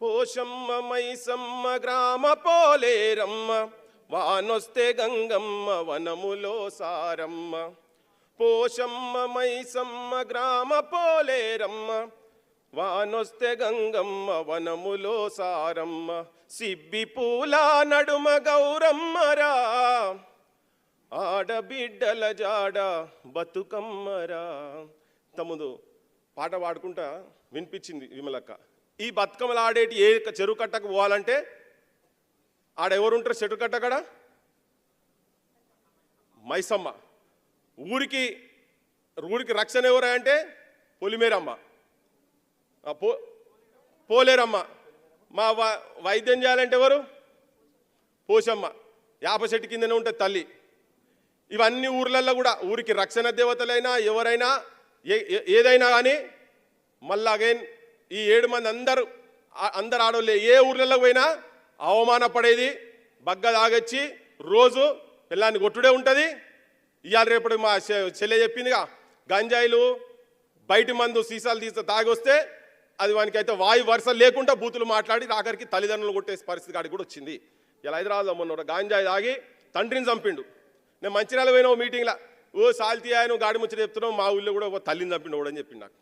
పోషమ్మ మైసమ్మ గ్రామ పోలేరమ్మ వానొస్తే గంగమ్మ వనములో సారమ్మ. పోషమ్మ మైసమ్మ గ్రామ పోలేరమ్మ వానొస్తే గంగమ్మ వనములో సారమ్మ. సిబ్బి పూల నడుమ గౌరమ్మరా ఆడబిడ్డల జాడ బతుకమ్మరా. తమ్ముడు పాట పాడుకుంటా వినిపించింది విమలక్క. ఈ బతుకమ్మలు ఆడేటి ఏ చెరువు కట్టకు పోవాలంటే ఆడ ఎవరు ఉంటారు చెరువు కట్ట కాడ? మైసమ్మ. ఊరికి ఊరికి రక్షణ ఎవరా అంటే పొలిమేరమ్మ పో పోలేరమ్మ. మా వైద్యం చేయాలంటే ఎవరు? పోషమ్మ. యాప చెట్టు కిందనే ఉంటుంది తల్లి. ఇవన్నీ ఊర్లల్లో కూడా ఊరికి రక్షణ దేవతలైనా ఎవరైనా ఏ- ఏదైనా కానీ మళ్ళీ అగైన్ ఈ ఏడు మంది అందరు అందరు ఆడవాళ్ళు ఏ ఊర్లలో పోయినా అవమానపడేది బగ్గ తాగొచ్చి రోజు పిల్లాన్ని కొట్టుడే ఉంటుంది. ఇవాళ రేపటి మా చె- చెల్లె చెప్పిందిగా గంజాయిలు బయటి మందు సీసాలు తీసి తాగొస్తే అది వానికైతే వాయు వరుస లేకుండా బూతులు మాట్లాడి ఆఖరికి తల్లిదండ్రులు కొట్టేసే పరిస్థితి కాడికి కూడా వచ్చింది. ఇలా హైదరాబాద్లో మొన్న గాంజాయి తాగి తండ్రిని చంపిండు. నేను మంచిర్యాల పోయినా ఓ మీటింగ్లో ఓ సాల్తీ ఆయన గాడి ముచ్చట చెప్తున్నావు మా ఊళ్ళో కూడా ఒక తల్లిని చంపిండు కూడా అని చెప్పిండు నాకు.